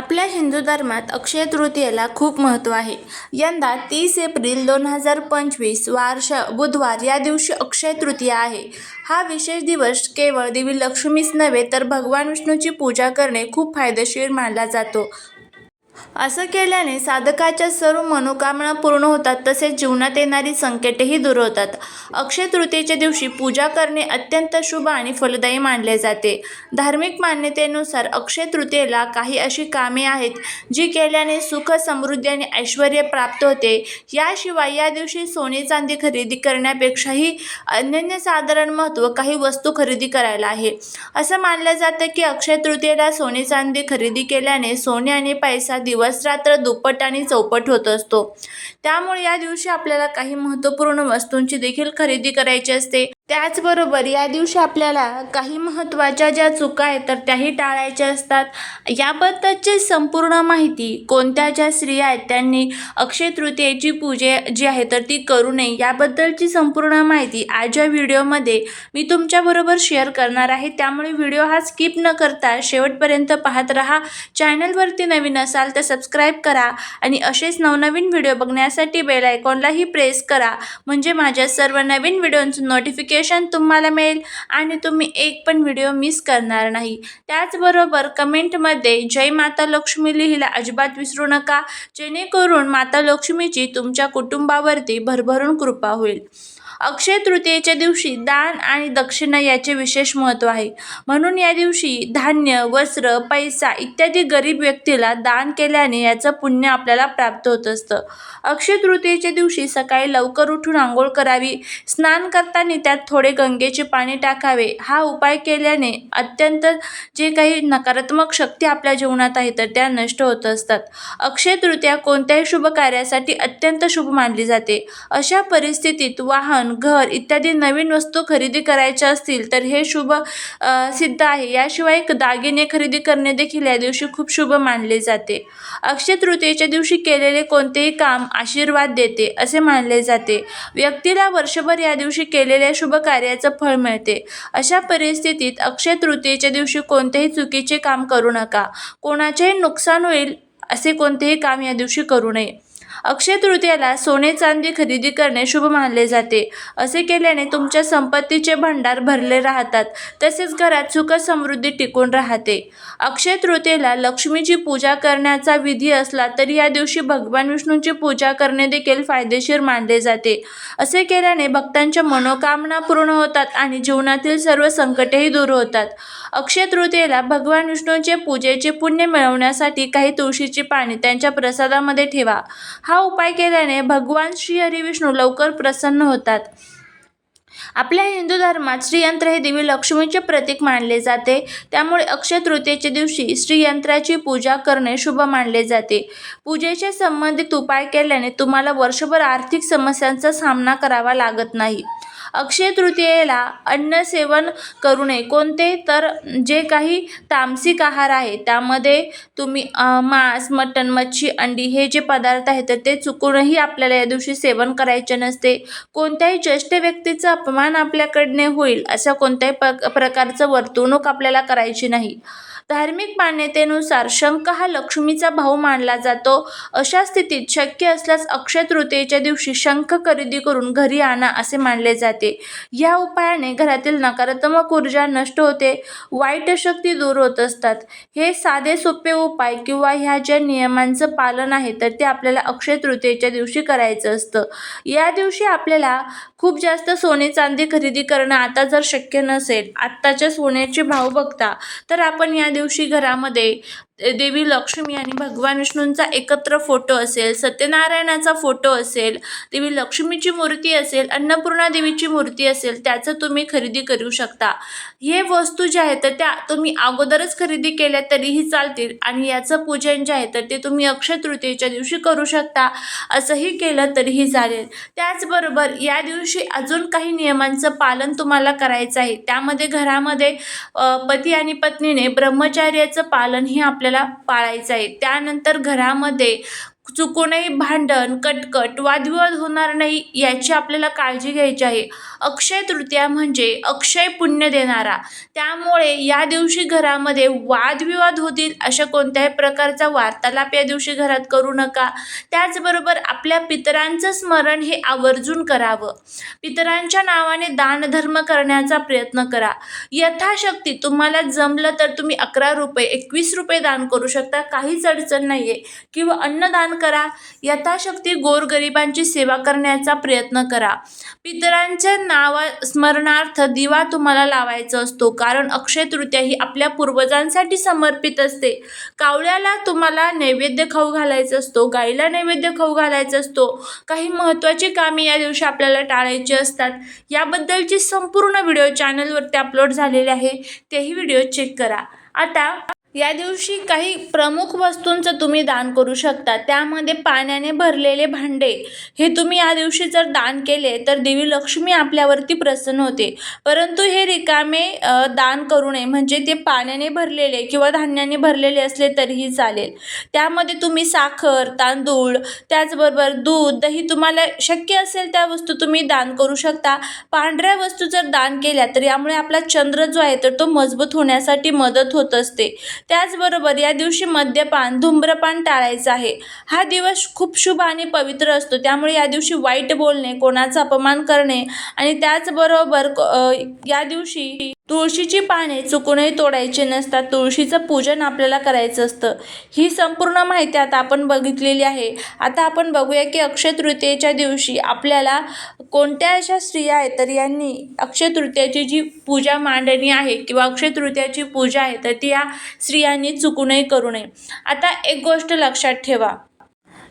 आपल्या हिंदू धर्मात अक्षय तृतीयेला खूप महत्त्व आहे. यंदा तीस एप्रिल दोन हजार पंचवीस वारश बुधवार या दिवशी अक्षय तृतीया आहे. हा विशेष दिवस केवळ देवी लक्ष्मीच नव्हे तर भगवान विष्णूची पूजा करणे खूप फायदेशीर मानला जातो. असं केल्याने साधकाच्या सर्व मनोकामना पूर्ण होतात तसेच जीवनात येणारी संकटेही दूर होतात. अक्षय तृतीयेच्या दिवशी पूजा करणे अत्यंत शुभ आणि फलदायी मानले जाते. धार्मिक मान्यतेनुसार अक्षय तृतीयेला काही अशी कामे आहेत जी केल्याने सुख समृद्धी आणि ऐश्वर प्राप्त होते. याशिवाय या दिवशी सोने चांदी खरेदी करण्यापेक्षाही अनन्यसाधारण महत्त्व काही वस्तू खरेदी करायला आहे. असं मानलं जातं की अक्षय तृतीयेला सोने चांदी खरेदी केल्याने सोने आणि पैसा दिवस रात्र दुप्पट आणि चौपट होत असतो. त्यामुळे या दिवशी आपल्याला काही महत्त्वपूर्ण वस्तूंची देखील खरेदी करायची असते. त्याचबरोबर या दिवशी आपल्याला काही महत्त्वाच्या ज्या चुका आहेत तर त्याही टाळायच्या असतात. याबद्दलची संपूर्ण माहिती कोणत्या ज्या स्त्रिया आहेत त्यांनी अक्षय तृतीयेची पूजे जी आहे तर ती करू नये याबद्दलची संपूर्ण माहिती आजच्या व्हिडिओमध्ये मी तुमच्याबरोबर शेअर करणार आहे. त्यामुळे व्हिडिओ हा स्किप न करता शेवटपर्यंत पाहत राहा. चॅनलवरती नवीन असाल तर सबस्क्राईब करा आणि असेच नवनवीन व्हिडिओ बघण्यासाठी बेल आयकॉनलाही प्रेस करा. म्हणजे माझ्या सर्व नवीन व्हिडिओंचं नोटिफिकेशन तुम्हाला मिळेल आणि तुम्ही एक पण व्हिडिओ मिस करणार नाही. त्याचबरोबर कमेंटमध्ये जय माता लक्ष्मी लिहिला अजिबात विसरू नका. जेणेकरून माता लक्ष्मीची तुमच्या कुटुंबावरती भरभरून कृपा होईल. अक्षय तृतीयेच्या दिवशी दान आणि दक्षिणा याचे विशेष महत्त्व आहे. म्हणून या दिवशी धान्य वस्त्र पैसा इत्यादी गरीब व्यक्तीला दान केल्याने याचं पुण्य आपल्याला प्राप्त होत असतं. अक्षय तृतीयेच्या दिवशी सकाळी लवकर उठून आंघोळ करावी स्नान करताना त्यात थोडे गंगेचे पाणी टाकावे. हा उपाय केल्याने अत्यंत जे काही नकारात्मक शक्ती आपल्या जीवनात आहे तर त्या नष्ट होत असतात. अक्षय तृतीया कोणत्याही शुभ कार्यासाठी अत्यंत शुभ मानली जाते. अशा परिस्थितीत वाहन घर इत्यादी नवीन वस्तू खरेदी करायच्या असतील तर हे शुभ सिद्ध आहे. याशिवाय दागिने खरेदी करणे देखील या दिवशी खूप शुभ मानले जाते. अक्षय तृतीयेच्या दिवशी केलेले कोणतेही काम आशीर्वाद देते असे मानले जाते. व्यक्तीला वर्षभर या दिवशी केलेल्या शुभ कार्याचं फळ मिळते. अशा परिस्थितीत अक्षय तृतीयेच्या दिवशी कोणतेही चुकीचे काम करू नका. कोणाचेही नुकसान होईल असे कोणतेही काम या दिवशी करू नये. अक्षय तृतीयाला सोने चांदी खरेदी करणे शुभ मानले जाते. असे केल्याने तुमच्या संपत्तीचे भंडार भरले राहतात. तसेच घरात सुख समृद्धी टिकून राहते. अक्षय तृतीयेला लक्ष्मीची पूजा करण्याचा विधी असला तरी या दिवशी भगवान विष्णूंची पूजा करणे देखील फायदेशीर मानले जाते. असे केल्याने भक्तांच्या मनोकामना पूर्ण होतात आणि जीवनातील सर्व संकटेही दूर होतात. अक्षय तृतीयेला भगवान विष्णूंचे पूजेचे पुण्य मिळवण्यासाठी काही तुळशीची पाने त्यांच्या प्रसादामध्ये ठेवा. हा उपाय केल्याने भगवान श्री हरिविष्णू लवकर प्रसन्न होतात. आपल्या हिंदू धर्मात श्रीयंत्र हे देवी लक्ष्मीचे प्रतीक मानले जाते. त्यामुळे अक्षय तृतीयेच्या दिवशी श्रीयंत्राची पूजा करणे शुभ मानले जाते. पूजेच्या संबंधित उपाय केल्याने तुम्हाला वर्षभर आर्थिक समस्यांचा सामना करावा लागत नाही. अक्षय तृतीयेला अन्न सेवन करू नये. कोणते? तर जे काही तामसिक आहार आहे त्यामध्ये तुम्ही मांस मटण मच्छी अंडी हे जे पदार्थ आहेत तर ते चुकूनही आपल्याला या दिवशी सेवन करायचे नसते. कोणत्याही ज्येष्ठ व्यक्तीचा अपमान आपल्याकडने होईल अशा कोणत्याही प प्रकारचं वर्तवणूक आपल्याला करायची नाही. धार्मिक मान्यतेनुसार शंख हा लक्ष्मीचा भाऊ मानला जातो. अशा स्थितीत शक्य असल्यास अक्षय तृतीयेच्या दिवशी शंख खरेदी करून घरी आणा असे मानले जाते. या उपायाने घरातील नकारात्मक ऊर्जा नष्ट होते. वाईट शक्ती दूर होत असतात. हे साधे सोपे उपाय किंवा ह्या ज्या नियमांचं पालन आहे तर ते आपल्याला अक्षय तृतीयेच्या दिवशी करायचं असतं. या दिवशी आपल्याला खूप जास्त सोने चांदी खरेदी करणं आता जर शक्य नसेल आत्ताच्या सोन्याचे भाव बघता तर आपण या दिवशी दिवशी घरामध्ये देवी लक्ष्मी आणि भगवान विष्णूंचा एकत्र फोटो असेल सत्यनारायणाचा फोटो असेल देवी लक्ष्मीची मूर्ती असेल अन्नपूर्णा देवीची मूर्ती असेल त्याचं तुम्ही खरेदी करू शकता. हे वस्तू ज्या आहेत तर त्या तुम्ही अगोदरच खरेदी केल्या तरीही चालतील आणि याचं पूजन जे आहे तर ते तुम्ही अक्षय तृतीयेच्या दिवशी करू शकता असंही केलं तरीही चालेल. त्याचबरोबर या दिवशी अजून काही नियमांचं पालन तुम्हाला करायचं आहे. त्यामध्ये घरामध्ये पती आणि पत्नीने ब्रह्मचार्याचं पालन हे आपल्याला पाळायचं आहे. त्यानंतर घरामध्ये चुकूनही भांडण कटकट वादविवाद होणार नाही याची आपल्याला काळजी घ्यायची आहे. अक्षय तृतीया म्हणजे अक्षय पुण्य देणारा. त्यामुळे या दिवशी घरामध्ये वादविवाद होतील अशा कोणत्याही प्रकारचा वार्तालाप या दिवशी घरात करू नका. त्याचबरोबर आपल्या पितरांचं स्मरण हे आवर्जून करावं. पितरांच्या नावाने दानधर्म करण्याचा प्रयत्न करा. यथाशक्ती तुम्हाला जमलं तर तुम्ही अकरा रुपये एकवीस रुपये दान करू शकता. काहीच अडचण नाही आहे किंवा अन्नदान करा. यथाशक्ती गोरगरिबांची सेवा करण्याचा प्रयत्न करा. पितरांच्या नावा स्मरणार्थ दिवा तुम्हाला लावायचा असतो कारण अक्षय तृतीया ही आपल्या पूर्वजांसाठी समर्पित असते. कावळ्याला तुम्हाला नैवेद्य खाऊ घालायचा असतो गाईला नैवेद्य खाऊ घालायचा असतो. काही महत्त्वाची कामे या दिवशी आपल्याला टाळायची असतात. याबद्दलची संपूर्ण व्हिडिओ चॅनलवरती अपलोड झालेले आहे. तेही व्हिडिओ चेक करा. आता या दिवशी काही प्रमुख वस्तूंचं तुम्ही दान करू शकता. त्यामध्ये पाण्याने भरलेले भांडे हे तुम्ही या दिवशी जर दान केले तर देवी लक्ष्मी आपल्यावरती प्रसन्न होते. परंतु हे रिकामे दान करू नये. म्हणजे ते पाण्याने भरलेले किंवा धान्याने भरलेले असले तरीही चालेल. त्यामध्ये तुम्ही साखर तांदूळ त्याचबरोबर दूध दही तुम्हाला शक्य असेल त्या वस्तू तुम्ही दान करू शकता. पांढऱ्या वस्तू जर दान केल्या तर यामुळे आपला चंद्र जो आहे तर तो मजबूत होण्यासाठी मदत होत असते. त्याचबरोबर या दिवशी मद्यपान धूम्रपान टाळायचं आहे. हा दिवस खूप शुभ आणि पवित्र असतो. त्यामुळे या दिवशी वाईट बोलणे कोणाचा अपमान करणे आणि त्याचबरोबर या दिवशी तुळशीची पाने चुकूनही तोडायची नसतात. तुळशीचं पूजन आपल्याला करायचं असतं. ही संपूर्ण माहिती आता आपण बघितलेली आहे. आता आपण बघूया की अक्षय तृतीयेच्या दिवशी आपल्याला कोणत्या अशा स्त्रिया आहेत तर यांनी अक्षय तृतीयाची जी पूजा मांडणी आहे किंवा अक्षय तृतीयाची पूजा आहे तर ती या स्त्रियांनी चुकूनही करू नये. आता एक गोष्ट लक्षात ठेवा.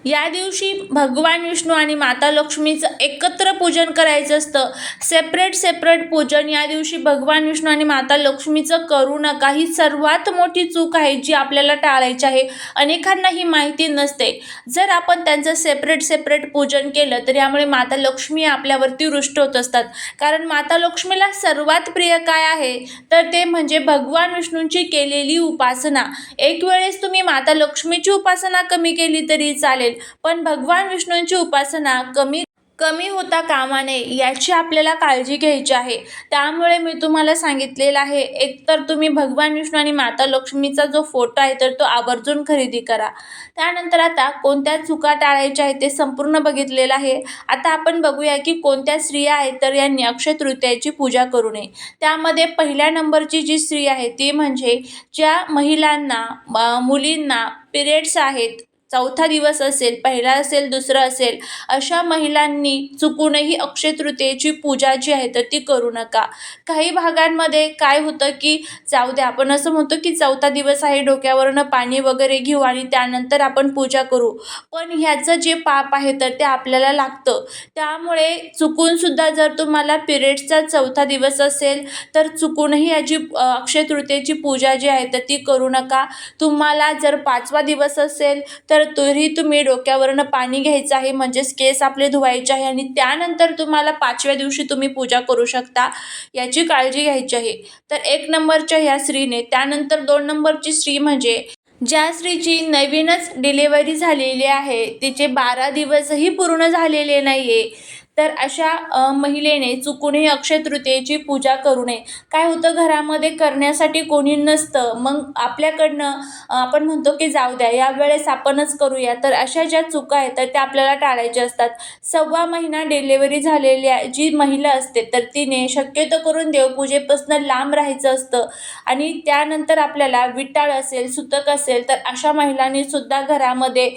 या दिवशी भगवान विष्णू आणि माता लक्ष्मीचं एकत्र पूजन करायचं असतं. सेपरेट सेपरेट पूजन. या दिवशी भगवान विष्णू आणि माता लक्ष्मीचं करू नका. ही सर्वात मोठी चूक आहे जी आपल्याला टाळायची आहे. अनेकांना ही माहिती नसते. जर आपण त्यांचं सेपरेट सेपरेट पूजन केलं तर यामुळे माता लक्ष्मी आपल्यावरती रुष्ट होत असतात. कारण माता लक्ष्मीला सर्वात प्रिय काय आहे? तर ते म्हणजे भगवान विष्णूंची केलेली उपासना. एक वेळेस तुम्ही माता लक्ष्मीची उपासना कमी केली तरी चालेल. पण भगवान विष्णूंची उपासना कमी कमी होता कामा नये याची आपल्याला काळजी घ्यायची आहे. त्यामुळे मी तुम्हाला सांगितलेलं आहे एकतर तुम्ही भगवान विष्णू आणि माता लक्ष्मीचा जो फोटो आहे तर तो आवर्जून खरेदी करा. त्यानंतर आता कोणत्या चुका टाळायच्या आहेत ते संपूर्ण बघितलेलं आहे. आता आपण बघूया की कोणत्या स्त्रिया आहेत तर यांनी अक्षय तृतीयाची पूजा करू नये. त्यामध्ये पहिल्या नंबरची जी स्त्री आहे ती म्हणजे ज्या महिलांना मुलींना पिरियड्स आहेत चौथा दिवस असेल पहिला असेल दुसरा असेल अशा महिलांनी चुकूनही अक्षय तृतीयेची पूजा जी आहे तर ती करू नका. काही भागांमध्ये काय होतं की जाऊ दे आपण असं म्हणतो की चौथा दिवस आहे डोक्यावरनं पाणी वगैरे घेऊ आणि त्यानंतर आपण पूजा करू. पण ह्याचं जे पाप आहे तर ते आपल्याला लागतं. त्यामुळे चुकूनसुद्धा जर तुम्हाला पिरियड्सचा चौथा दिवस असेल तर चुकूनही याची अक्षय तृतीयेची पूजा जी आहे तर ती करू नका. तुम्हाला जर पाचवा दिवस असेल तर तरी तुम्ही डोक्यावरनं पाणी घ्यायचं आहे म्हणजेच केस आपले धुवायचे आहे आणि त्यानंतर तुम्हाला पाचव्या दिवशी तुम्ही पूजा करू शकता याची काळजी घ्यायची आहे. तर एक नंबरच्या ह्या स्त्रीने त्यानंतर दोन नंबरची स्त्री म्हणजे ज्या स्त्रीची नवीनच डिलेवरी झालेली आहे तिचे बारा दिवसही पूर्ण झालेले नाही आहे तर अशा महिलेने चुकूनही अक्षय तृतीयेची पूजा करू नये. काय होतं? घरामध्ये करण्यासाठी कोणी नसतं. मग आपल्याकडनं आपण म्हणतो की जाऊ द्या यावेळेस आपणच करूया. तर अशा ज्या चुका आहेत तर त्या आपल्याला टाळायच्या असतात. सव्वा महिना डिलेवरी झालेल्या जी महिला असते तर तिने शक्यतो करून देवपूजेपासून लांब राहायचं असतं. आणि त्यानंतर आपल्याला विटाळ असेल सुतक असेल तर अशा महिलांनी सुद्धा घरामध्ये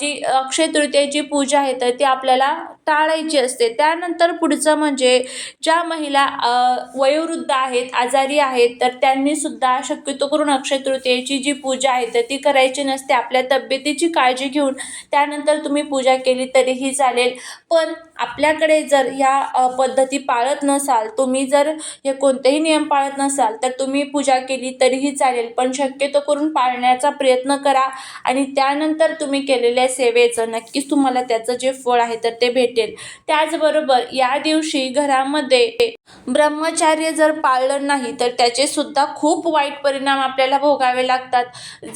जी अक्षय तृतीयेची पूजा आहे तर ती आपल्याला टाळायची असते. त्यानंतर पुढचं म्हणजे ज्या महिला वयोवृद्ध आहेत आजारी आहेत तर त्यांनी सुद्धा शक्यतो करून अक्षय तृतीयेची जी पूजा आहे तर ती करायची नसते. आपल्या तब्येतीची काळजी घेऊन त्यानंतर तुम्ही पूजा केली तरीही चालेल. पण आपल्याकडे जर ह्या पद्धती पाळत नसाल तुम्ही जर हे कोणतेही नियम पाळत नसाल तर तुम्ही पूजा केली तरीही चालेल. पण शक्यतो करून पाळण्याचा प्रयत्न करा आणि त्यानंतर तुम्ही केलेल्या सेवेचं नक्कीच तुम्हाला त्याचं जे फळ आहे तर ते भेटेल. मिळतील त्याचबरोबर या दिवशी घरामध्ये ब्रह्मचार्य जर पाळलं नाही तर त्याचे सुद्धा खूप वाईट परिणाम आपल्याला भोगावे लागतात.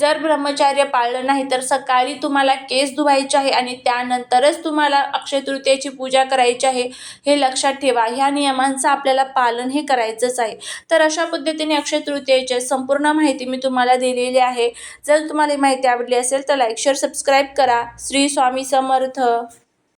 जर ब्रह्मचार्य पाळलं नाही तर सकाळी तुम्हाला केस धुवायचे आहे आणि त्यानंतरच तुम्हाला अक्षय तृतीयेची पूजा करायची आहे हे लक्षात ठेवा. ह्या नियमांचं आपल्याला पालन हे करायचंच आहे. तर अशा पद्धतीने अक्षय तृतीयेची संपूर्ण माहिती मी तुम्हाला दिलेली आहे. जर तुम्हाला माहिती आवडली असेल तर लाईक शेअर सबस्क्राईब करा. श्री स्वामी समर्थ.